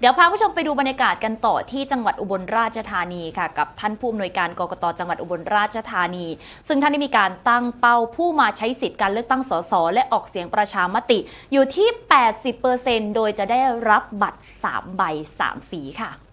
เดี๋ยวพาผู้ชมไปดูบรรยากาศกันต่อที่จังหวัดอุบลราชธานีค่ะ กับท่านผู้อำนวยการกรกตจังหวัดอุบลราชธานี ซึ่งท่านได้มีการตั้งเป้าผู้มาใช้สิทธิ์การเลือกตั้งสสและออกเสียงประชามติอยู่ที่ 80%โดยจะได้รับบัตร 3 ใบ 3 สีค่ะ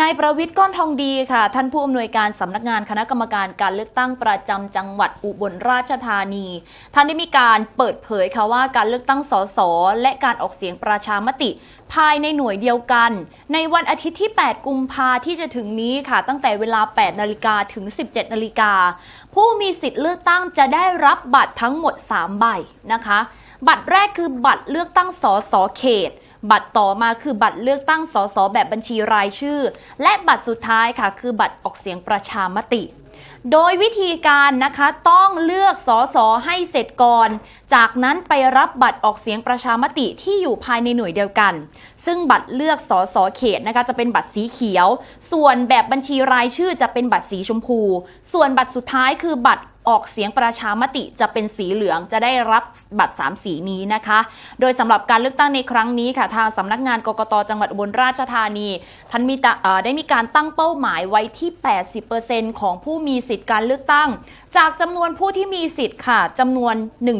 นายประวิทย์ก้อนทองดีค่ะ ท่านผู้อำนวยการสำนักงานคณะกรรมการการเลือกตั้งประจำจังหวัดอุบลราชธานี ท่านได้มีการเปิดเผยค่ะว่าการเลือกตั้งสสและการออกเสียงประชามติ ภายในหน่วยเดียวกัน ในวันอาทิตย์ที่ 8 กุมภาที่จะถึงนี้ค่ะ ตั้งแต่เวลา 8 นาฬิกาถึง 17 นาฬิกา ผู้มีสิทธิ์เลือกตั้งจะได้รับบัตรทั้งหมด 3 ใบนะคะ บัตรแรกคือบัตรเลือกตั้งสสเขต บัตรต่อมาคือบัตรเลือกตั้งสสแบบบัญชีรายชื่อ และบัตรสุดท้ายค่ะ คือบัตรออกเสียงประชามติ โดยวิธีการนะคะต้องเลือกสสให้เสร็จก่อน จากนั้นไปรับบัตรออกเสียงประชามติที่อยู่ภายในหน่วยเดียวกัน ซึ่งบัตรเลือกสสเขตนะคะจะเป็นบัตรสีเขียว ส่วนแบบบัญชีรายชื่อจะเป็นบัตรสีชมพู ส่วนบัตรสุดท้ายคือบัตร ออกเสียงประชามติจะเป็นสีเหลืองจะได้รับบัตร 3 สีนี้นะคะ โดยสำหรับการเลือกตั้งในครั้งนี้ค่ะทางสำนักงานกกตจังหวัดอุบลราชธานีท่านมีได้มีการตั้งเป้าหมายไว้ที่ 80%ของผู้มีสิทธิ์การเลือกตั้ง จากจำนวนผู้ที่มีสิทธิ์ค่ะจำนวน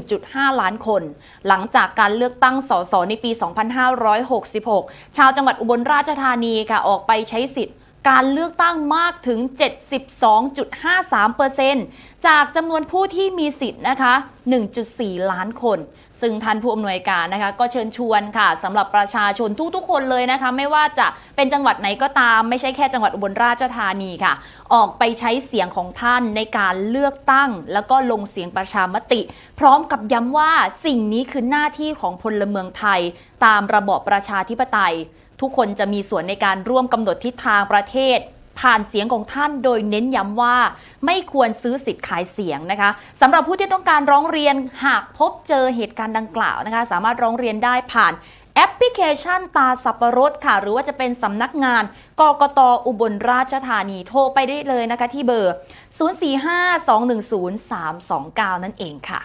1.5 ล้านคน หลังจากการเลือกตั้งสสในปี 2566 ชาวจังหวัดอุบลราชธานีค่ะออกไปใช้สิทธิ์ การเลือกตั้งมากถึง 72.53%จากจำนวนผู้ที่มีสิทธิ์นะคะ 1.4 ล้านคน ซึ่งท่านผู้อำนวยการนะคะ ก็เชิญชวนค่ะสำหรับประชาชนทุกๆคนเลยนะคะ ไม่ว่าจะเป็นจังหวัดไหนก็ตาม ไม่ใช่แค่จังหวัดอุบลราชธานีค่ะ ออกไปใช้เสียงของท่านในการเลือกตั้ง แล้วก็ลงเสียงประชามติ พร้อมกับย้ำว่าสิ่งนี้คือหน้าที่ของพลเมืองไทย ตามระบอบประชาธิปไตย ทุกคนจะมีส่วนในการร่วมกำหนดทิศทางประเทศ ผ่านเสียงของท่านโดยเน้นย้ำว่า ไม่ควรซื้อสิทธิ์ขายเสียงนะคะสำหรับผู้ที่ต้องการร้องเรียนหากพบเจอเหตุการณ์ดังกล่าวนะคะ สามารถร้องเรียนได้ผ่านแอปพลิเคชันตาสับปะรดค่ะ หรือว่าจะเป็นสำนักงานกกตอุบลราชธานีโทรไปได้เลยนะคะที่เบอร์ 045 210 329 นั่นเองค่ะ